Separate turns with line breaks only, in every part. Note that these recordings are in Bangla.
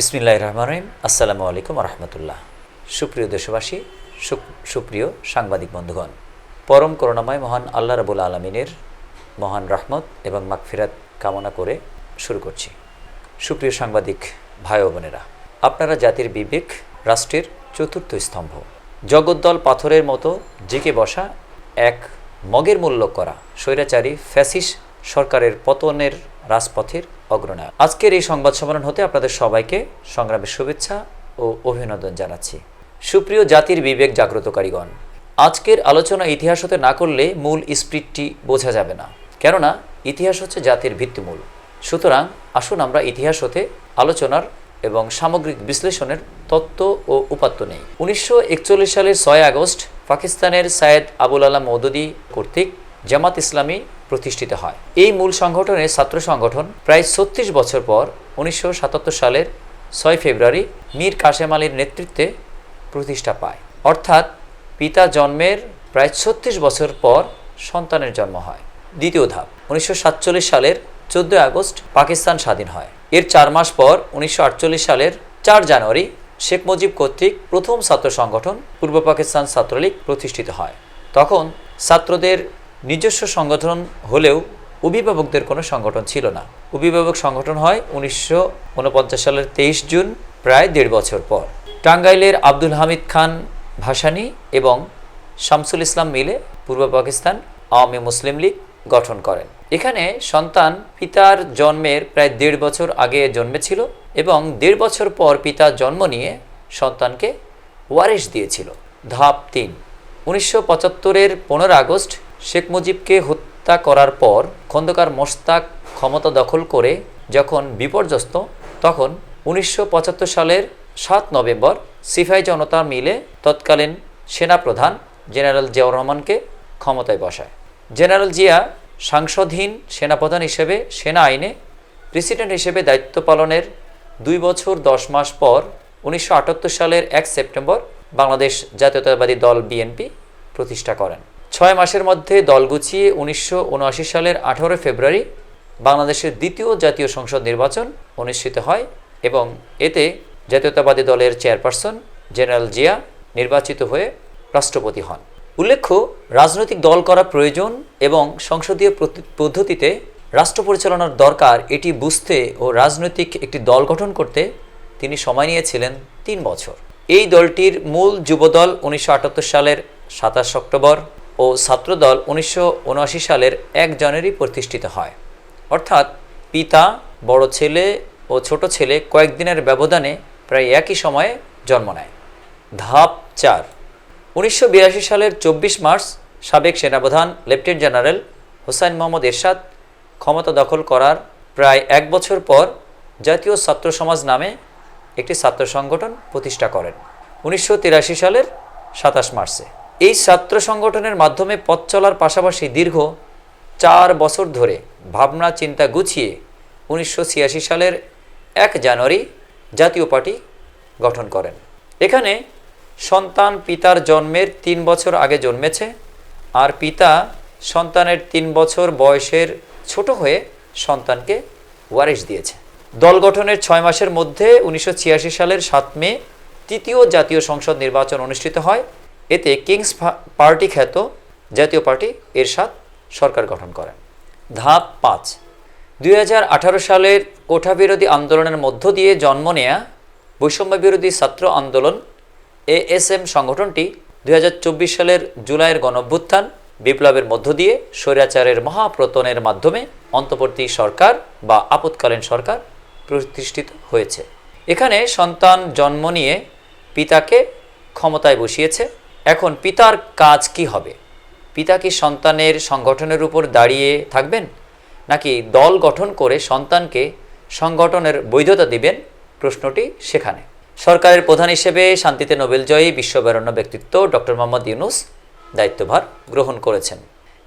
বিসমিল্লাহ রহমান রহিম। আসসালামু আলাইকুম রহমতুল্লাহ। সুপ্রিয় দেশবাসী সুপ্রিয় সাংবাদিক বন্ধুগণ, পরম করুণাময় মহান আল্লাহ রাবুল আলমিনের মহান রহমত এবং মাগফিরাত কামনা করে শুরু করছি। সুপ্রিয় সাংবাদিক ভাই বোনেরা, আপনারা জাতির বিবেক, রাষ্ট্রের চতুর্থ স্তম্ভ, জগদ্দল পাথরের মতো জেকে বসা এক মগের মূল্য করা স্বৈরাচারী ফ্যাসিস সরকারের পতনের রাজপথের অগ্রনায়ক আজকের এই সংবাদ সম্মেলন হতে আপনাদের সবাইকে সংগ্রামের শুভেচ্ছা ও অভিনন্দন জানাচ্ছি। সুপ্রিয় জাতির বিবেক জাগ্রতকারীগণ, আজকের আলোচনা ইতিহাস হতে না করলে মূল স্পিরিটটি বোঝা যাবে না। কেননা, ইতিহাস হচ্ছে জাতির ভিত্তিমূল। সুতরাং আসুন আমরা ইতিহাস হতে আলোচনার এবং সামগ্রিক বিশ্লেষণের তত্ত্ব ও উপাত্ত নেই। উনিশশো একচল্লিশ সালের ছয় আগস্ট পাকিস্তানের সায়েদ আবুল আলাম মৌদুদি কর্তৃক জামাত ইসলামী প্রতিষ্ঠিত হয়। এই মূল সংগঠনের ছাত্র সংগঠন প্রায় ছত্রিশ বছর পর উনিশশো সাতাত্তর সালের ছয় ফেব্রুয়ারি মীর কাশেম আলীর নেতৃত্বে প্রতিষ্ঠা পায়। অর্থাৎ পিতা জন্মের প্রায় ছত্রিশ বছর পর সন্তানের জন্ম হয়। দ্বিতীয় ধাপ, উনিশশো সাতচল্লিশ সালের চোদ্দোই আগস্ট পাকিস্তান স্বাধীন হয়। এর চার মাস পর উনিশশো আটচল্লিশ সালের চার জানুয়ারি শেখ মুজিব কর্তৃক প্রথম ছাত্র সংগঠন পূর্ব পাকিস্তান ছাত্রলীগ প্রতিষ্ঠিত হয়। তখন ছাত্রদের নিজস্ব সংগঠন হলেও অভিভাবকদের কোনো সংগঠন ছিল না। অভিভাবক সংগঠন হয় উনিশশো উনপঞ্চাশ সালের তেইশ জুন, প্রায় দেড় বছর পর। টাঙ্গাইলের আব্দুল হামিদ খান ভাসানী এবং শামসুল ইসলাম মিলে পূর্ব পাকিস্তান আওয়ামী মুসলিম লীগ গঠন করেন। এখানে সন্তান পিতার জন্মের প্রায় দেড় বছর আগে জন্মেছিল এবং দেড় বছর পর পিতা জন্ম নিয়ে সন্তানকে ওয়ারিশ দিয়েছিল। ধাপ তিন। উনিশশো পঁচাত্তরের পনেরো আগস্ট শেখ মুজিবকে হত্যা করার পর খন্দকার মোস্তাক ক্ষমতা দখল করে যখন বিপর্যস্ত, তখন উনিশশো পঁচাত্তর সালের সাত নভেম্বর সিফাই জনতা মিলে তৎকালীন সেনাপ্রধান জেনারেল জিয়াউর রহমানকে ক্ষমতায় বসায়। জেনারেল জিয়া সাংসদহীন সেনাপ্রধান হিসেবে সেনা আইনে প্রেসিডেন্ট হিসেবে দায়িত্ব পালনের দুই বছর দশ মাস পর উনিশশো আটাত্তর সালের এক সেপ্টেম্বর বাংলাদেশ জাতীয়তাবাদী দল বিএনপি প্রতিষ্ঠা করেন। ছয় মাসের মধ্যে দল গুছিয়ে উনিশশো উনআশি সালের আঠারো ফেব্রুয়ারি বাংলাদেশের দ্বিতীয় জাতীয় সংসদ নির্বাচন অনুষ্ঠিত হয় এবং এতে জাতীয়তাবাদী দলের চেয়ারপারসন জেনারেল জিয়া নির্বাচিত হয়ে রাষ্ট্রপতি হন। উল্লেখ্য, রাজনৈতিক দল করা প্রয়োজন এবং সংসদীয় পদ্ধতিতে রাষ্ট্র পরিচালনার দরকার এটি বুঝতে ও রাজনৈতিক একটি দল গঠন করতে তিনি সময় নিয়েছিলেন তিন বছর। এই দলটির মূল যুবদল উনিশশো আটাত্তর সালের সাতাশ অক্টোবর ও ছাত্রদল উনিশশো উনআশি সালের এক জানুয়ারি প্রতিষ্ঠিত হয়। অর্থাৎ পিতা, বড় ছেলে ও ছোট ছেলে কয়েকদিনের ব্যবধানে প্রায় একই সময়ে জন্ম নেয়। ধাপ চার। উনিশশো সালের চব্বিশ মার্চ সাবেক সেনাপ্রধান লেফটেন্যান্ট জেনারেল হোসাইন মোহাম্মদ এরশাদ ক্ষমতা দখল করার প্রায় এক বছর পর জাতীয় ছাত্র সমাজ নামে একটি ছাত্র সংগঠন প্রতিষ্ঠা করেন, উনিশশো তিরাশি সালের সাতাশ মার্চে। এই ছাত্র সংগঠনের মাধ্যমে পথ চলার পাশাপাশি দীর্ঘ চার বছর ধরে ভাবনা চিন্তা গুছিয়ে উনিশশো ছিয়াশি সালের এক জানুয়ারি জাতীয় পার্টি গঠন করেন। এখানে সন্তান পিতার জন্মের তিন বছর আগে জন্মেছে আর পিতা সন্তানের তিন বছর বয়সের ছোট হয়ে সন্তানকে ওয়ারিশ দিয়েছে। দল গঠনের ছয় মাসের মধ্যে উনিশশো ছিয়াশি সালের সাত মে তৃতীয় জাতীয় সংসদ নির্বাচন অনুষ্ঠিত হয়। এতে কিংস পার্টি খ্যাত জাতীয় পার্টি এরশাদ সরকার গঠন করেন ধাপ পাঁচ। দুই সালের কোঠাবিরোধী আন্দোলনের মধ্য দিয়ে জন্ম নেয়া বৈষম্য বিরোধী ছাত্র আন্দোলন এএসএম সংগঠনটি দুই হাজার চব্বিশ সালের জুলাইয়ের গণভ্যুত্থান, বিপ্লবের মধ্য দিয়ে স্বৈরাচারের মহাপ্রতনের মাধ্যমে অন্তর্বর্তী সরকার বা আপৎকালীন সরকার প্রতিষ্ঠিত হয়েছে। এখানে সন্তান জন্ম নিয়ে পিতাকে ক্ষমতায় বসিয়েছে এখন পিতার কাজ কি হবে? পিতা কি সন্তানের সংগঠনের উপর দাঁড়িয়ে থাকবেন? নাকি দল গঠন করে সন্তানকে সংগঠনের বৈধতা দিবেন? প্রশ্নটি সেখানে। সরকারের প্রধান হিসেবে শান্তিতে নোবেলজয়ী বিশ্ববরেণ্য ব্যক্তিত্ব ডক্টর মোহাম্মদ ইউনুস দায়িত্বভার গ্রহণ করেছেন।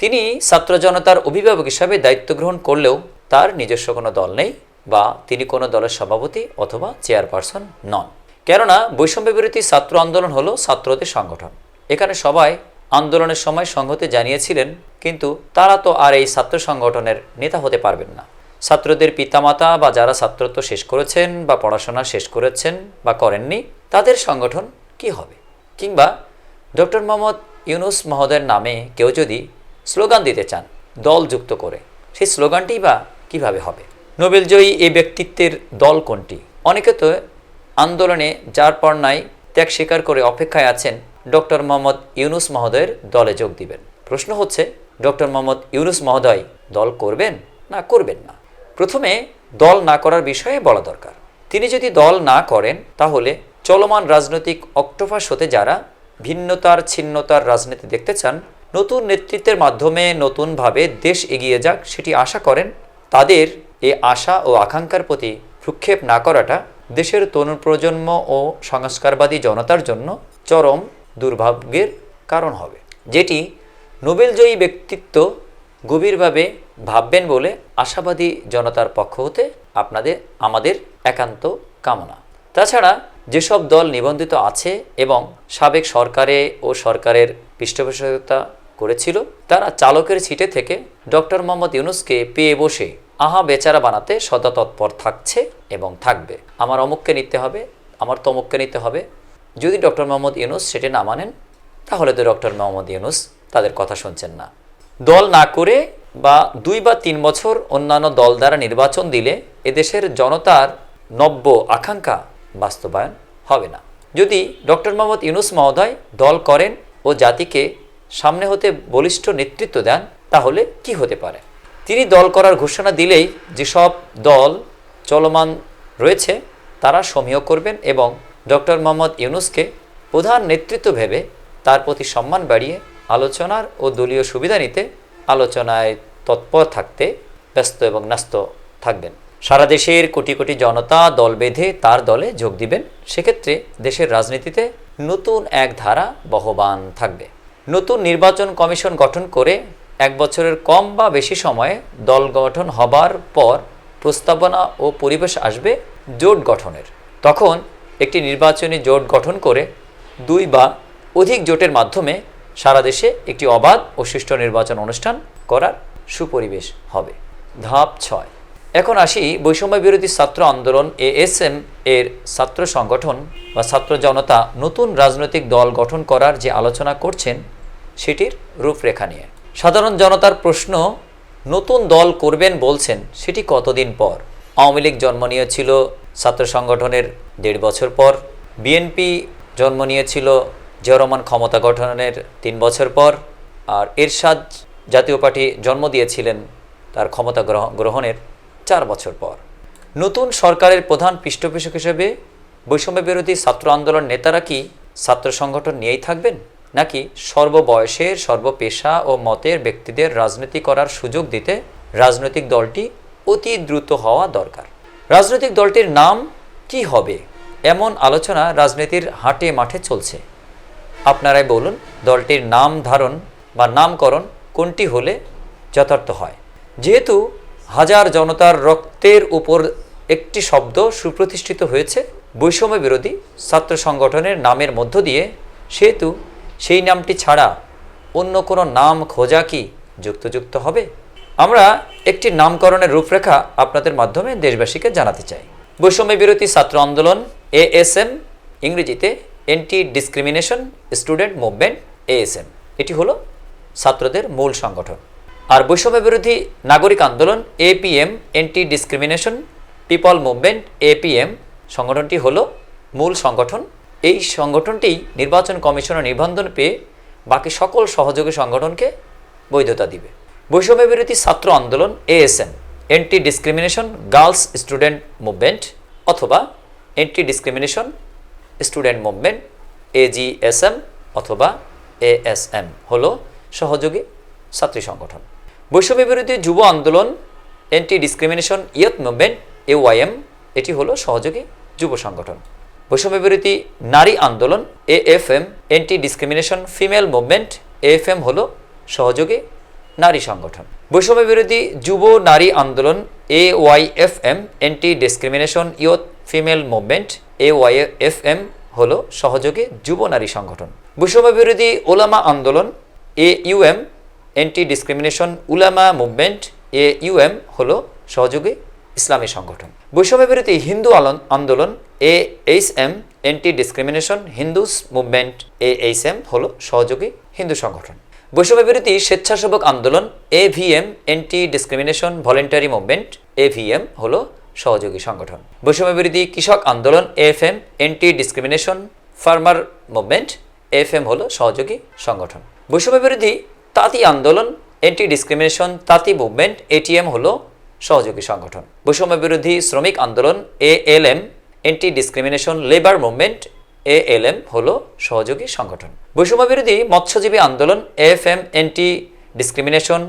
তিনি ছাত্র জনতার অভিভাবক হিসাবে দায়িত্ব গ্রহণ করলেও তার নিজস্ব কোনো দল নেই বা তিনি কোনো দলের সভাপতি অথবা চেয়ারপারসন নন। কেননা বৈষম্য বিরোধী ছাত্র আন্দোলন হলো ছাত্রদের সংগঠন। এখানে সবাই আন্দোলনের সময় সংহতি জানিয়েছিলেন, কিন্তু তারা তো আর এই ছাত্র সংগঠনের নেতা হতে পারবেন না। ছাত্রদের পিতামাতা বা যারা ছাত্রত্ব শেষ করেছেন বা পড়াশোনা শেষ করেছেন বা করেননি, তাদের সংগঠন কি হবে? কিংবা ডক্টর মোহাম্মদ ইউনুস মহোদয়ের নামে কেউ যদি স্লোগান দিতে চান, দল যুক্ত করে, সেই স্লোগানটি বা কীভাবে হবে? নোবেলজয়ী এই ব্যক্তিত্বের দল কোনটি? অনেকে তো আন্দোলনে যার পর নাই ত্যাগ স্বীকার করে অপেক্ষায় আছেন ডক্টর মোহাম্মদ ইউনুস মহোদয়ের দলে যোগ দিবেন। প্রশ্ন হচ্ছে, ডক্টর মোহাম্মদ ইউনুস মহোদয় দল করবেন না করবেন না? প্রথমে দল না করার বিষয়ে বলা দরকার। তিনি যদি দল না করেন, তাহলে চলমান রাজনৈতিক অক্টোপাস হতে যারা ভিন্নতার ছিন্নতার রাজনীতি দেখতে চান, নতুন নেতৃত্বের মাধ্যমে নতুনভাবে দেশ এগিয়ে যাক, সেটি আশা করেন, তাদের এ আশা ও আকাঙ্ক্ষার প্রতি ভ্রুক্ষেপ না করাটা দেশের তরুণ প্রজন্ম ও সংস্কারবাদী জনতার জন্য চরম দুর্ভাগ্যের কারণ হবে। যেটি নোবেলজয়ী ব্যক্তিত্ব গভীরভাবে ভাববেন বলে আশাবাদী জনতার পক্ষ হতে আপনাদের, আমাদের একান্ত কামনা। তাছাড়া যেসব দল নিবন্ধিত আছে এবং সাবেক সরকারে ও সরকারের পৃষ্ঠপোষকতা করেছিল, তারা চালকের সিটে থেকে ডক্টর মোহাম্মদ ইউনুসকে পেয়ে বসে আহা বেচারা বানাতে সদা তৎপর থাকছে এবং থাকবে। আমার অমুককে নিতে হবে, আমার তমুককে নিতে হবে। যদি ডক্টর মোহাম্মদ ইউনুস সেটি না মানেন, তাহলে তো ডক্টর মোহাম্মদ ইউনুস তাদের কথা শুনছেন না। দল না করে বা দুই বা তিন বছর অন্যান্য দল দ্বারা নির্বাচন দিলে এদেশের জনতার নব্য আকাঙ্ক্ষা বাস্তবায়ন হবে না। যদি ডক্টর মোহাম্মদ ইউনুস মহোদয় দল করেন ও জাতিকে সামনে হতে বলিষ্ঠ নেতৃত্ব দেন, তাহলে কি হতে পারে? তিনি দল করার ঘোষণা দিলেই যেসব দল চলমান রয়েছে, তারা সমীহ করবেন এবং ডক্টর মোহাম্মদ ইউনুসকে প্রধান নেতৃত্ব ভেবে তার প্রতি সম্মান বাড়িয়ে আলোচনার ও দলীয় সুবিধা নিতে আলোচনায় তৎপর থাকতে ব্যস্ত এবং ন্যস্ত থাকবেন। সারা দেশের কোটি কোটি জনতা দল বেঁধে তার দলে যোগ দিবেন, সেক্ষেত্রে দেশের রাজনীতিতে নতুন এক ধারা বহবান থাকবে। নতুন নির্বাচন কমিশন গঠন করে এক বছরের কম বা বেশি সময়ে দল গঠন হবার পর প্রস্তাবনা ও পরিবেশ আসবে জোট গঠনের। তখন একটি নির্বাচনী জোট গঠন করে দুই বা অধিক জোটের মাধ্যমে সারা দেশে একটি অবাধ ও সুষ্ঠু নির্বাচন অনুষ্ঠান করার সুপরিবেশ হবে। ধাপ ছয়। এখন আসি বৈষম্য বিরোধী ছাত্র আন্দোলন এএসএম এর ছাত্র সংগঠন বা ছাত্র জনতা নতুন রাজনৈতিক দল গঠন করার যে আলোচনা করছেন, সেটির রূপরেখা নিয়ে। সাধারণ জনতার প্রশ্ন, নতুন দল করবেন বলছেন, সেটি কতদিন পর? আওয়ামী লীগ জন্ম নিয়েছিল ছাত্র সংগঠনের দেড় বছর পর, বিএনপি জন্ম নিয়েছিল জিয়া রহমান ক্ষমতা গঠনের তিন বছর পর, আর এরশাদ জাতীয় পার্টি জন্ম দিয়েছিলেন তার ক্ষমতা গ্রহ- গ্রহণের চার বছর পর। নতুন সরকারের প্রধান পৃষ্ঠপোষক হিসেবে বৈষম্য বিরোধী ছাত্র আন্দোলন নেতারা কি ছাত্র সংগঠন নিয়েই থাকবেন? নাকি সর্ববয়সের, সর্বপেশা ও মতের ব্যক্তিদের রাজনীতি করার সুযোগ দিতে রাজনৈতিক দলটি অতি দ্রুত হওয়া দরকার। রাজনৈতিক দলটির নাম কি হবে? এমন আলোচনা রাজনীতির হাটে মাঠে চলছে। আপনারাই বলুন, দলটির নাম ধারণ বা নামকরণ কোনটি হলে যথার্থ হয়। যেহেতু হাজার জনতার রক্তের উপর একটি শব্দ সুপ্রতিষ্ঠিত হয়েছে বৈষম্য বিরোধী ছাত্র সংগঠনের নামের মধ্য দিয়ে, সেহেতু সেই নামটি ছাড়া অন্য কোনো নাম খোঁজা কি যুক্তযুক্ত হবে? আমরা একটি নামকরণের রূপরেখা আপনাদের মাধ্যমে দেশবাসীকে জানাতে চাই। বৈষম্য বিরোধী ছাত্র আন্দোলন, এএসএম, ইংরেজিতে anti discrimination student movement, ASM. এটি হলো ছাত্রদের মূল সংগঠন। আর বৈষম্য বিরোধী নাগরিক আন্দোলন, APM, anti discrimination, people movement, APM সংগঠনটি হলো মূল সংগঠন এই সংগঠনটি নির্বাচন কমিশনের নিবন্ধন পেয়ে বাকি সকল সহযোগী সংগঠনকে বৈধতা দিবে। বৈষম্য বিরোধী ছাত্র আন্দোলন ASM anti discrimination girls student movement অথবা anti discrimination student movement AGSM অথবা এএসএম হলো সহযোগী ছাত্রী সংগঠন। বৈষম্য বিরোধী যুব আন্দোলন anti discrimination youth movement AYM এটি হলো সহযোগী যুব সংগঠন। বৈষম্য বিরোধী নারী আন্দোলন, AFM anti discrimination female movement A F M হল সহযোগী নারী সংগঠন। বৈষম্য বিরোধী যুব নারী আন্দোলন A Y F M anti discrimination youth female movement A Y F M হল সহযোগী যুব নারী সংগঠন। বৈষম্য বিরোধী ওলামা আন্দোলন A UM anti discrimination Ulama movement A UM হল সহযোগী ইসলামী সংগঠন। বৈষম্য বিরোধী হিন্দু আন্দোলন A H M anti discrimination Hindus movement A H M হল সহযোগী হিন্দু সংগঠন। বৈষম্য বিরোধী স্বেচ্ছাসেবক আন্দোলন A V anti discrimination voluntary movement A V হল সহযোগী সংগঠন। বৈষম্য বিরোধী কৃষক আন্দোলন F M anti discrimination farmer movement F M হল সহযোগী সংগঠন। বৈষম্য বিরোধী তাঁতি আন্দোলন এন্টি ডিসক্রিমিনেশন তাঁতি মুভমেন্ট এটিএম হল সহযোগী সংগঠন। বৈষম্য বিরোধী শ্রমিক আন্দোলন A L M anti discrimination labour movement A L M হল সহযোগী সংগঠন। বৈষম্য বিরোধী মৎস্যজীবী আন্দোলন F M anti discrimination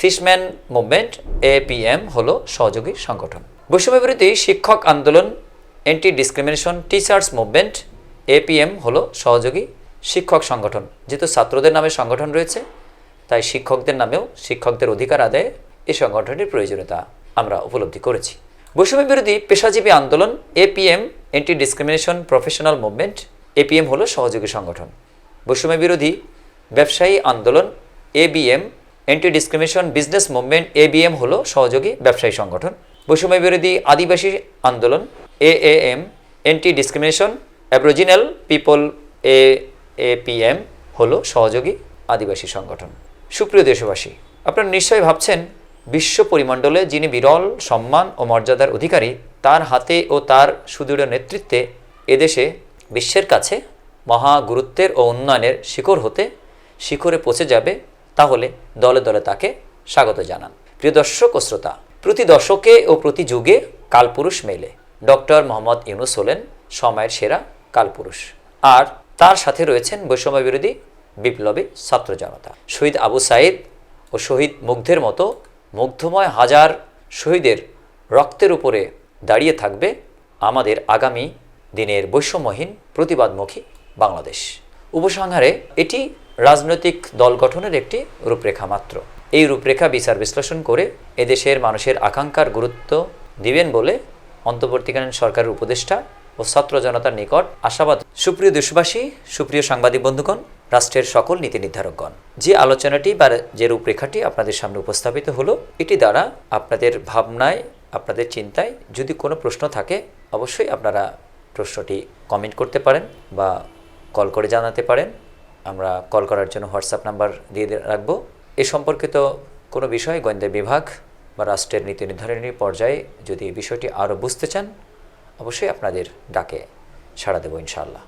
fishman movement A P M হল সহযোগী সংগঠন। বৈষম্য বিরোধী শিক্ষক আন্দোলন anti discrimination teachers movement APM হলো সহযোগী শিক্ষক সংগঠন। যেহেতু ছাত্রদের নামে সংগঠন রয়েছে, তাই শিক্ষকদের নামেও শিক্ষকদের অধিকার আদায়ে এই সংগঠনটির প্রয়োজনীয়তা আমরা উপলব্ধি করেছি। বৈষম্য বিরোধী পেশাজীবী আন্দোলন, APM anti discrimination professional movement APM হলো সহযোগী সংগঠন। বৈষম্য বিরোধী ব্যবসায়ী আন্দোলন, ABM anti discrimination business movement ABM হলো সহযোগী ব্যবসায়ী সংগঠন। বৈষম্য বিরোধী আদিবাসী আন্দোলন, AAM anti discrimination aboriginal people A APM হলো সহযোগী আদিবাসী সংগঠন। সুপ্রিয় দেশবাসী, আপনারা নিশ্চয়ই ভাবছেন বিশ্ব পরিমণ্ডলে যিনি বিরল, সম্মান ও মর্যাদার অধিকারী, তার হাতে ও তার সুদৃঢ় নেতৃত্বে এদেশে বিশ্বের কাছে মহা গুরুত্বের ও উন্নয়নের শিখর হতে শিখরে পৌঁছে যাবে, তাহলে দলে দলে তাকে স্বাগত জানান। প্রিয় দর্শক ও শ্রোতা, প্রতি দশকে ও প্রতি যুগে কালপুরুষ মেলে। ডক্টর মোহাম্মদ ইউনুস হলেন সময়ের সেরা কালপুরুষ। আর তার সাথে রয়েছেন বৈষম্য বিরোধী বিপ্লবী ছাত্র জনতা। শহীদ আবু সাইদ ও শহীদ মুগ্ধের মতো মুগ্ধময় হাজার শহীদের রক্তের উপরে দাঁড়িয়ে থাকবে আমাদের আগামী দিনের বৈষম্যহীন প্রতিবাদমুখী বাংলাদেশ। উপসংহারে, এটি রাজনৈতিক দল গঠনের একটি রূপরেখা মাত্র। এই রূপরেখা বিচার বিশ্লেষণ করে এদেশের মানুষের আকাঙ্ক্ষার গুরুত্ব দিবেন বলে অন্তর্বর্তীকালীন সরকারের উপদেষ্টা ও ছাত্র জনতার নিকট আশাবাদ। সুপ্রিয় দেশবাসী, সুপ্রিয় সাংবাদিক বন্ধুগণ রাষ্ট্রের সকল নীতি নির্ধারকগণ। যে আলোচনাটি বা যে রূপরেখাটি আপনাদের সামনে উপস্থাপিত হলো, এটি দ্বারা আপনাদের ভাবনায়, আপনাদের চিন্তায় যদি কোনো প্রশ্ন থাকে, অবশ্যই আপনারা প্রশ্নটি কমেন্ট করতে পারেন বা কল করে জানাতে পারেন। আমরা কল করার জন্য হোয়াটসঅ্যাপ নাম্বার দিয়ে রাখব। এ সম্পর্কিত কোনো বিষয় গোয়েন্দা বিভাগ বা রাষ্ট্রের নীতি নির্ধারণী পর্যায়ে যদি বিষয়টি আরও বুঝতে চান, অবশ্যই আপনাদের ডাকে সাড়া দেবো ইনশাআল্লাহ।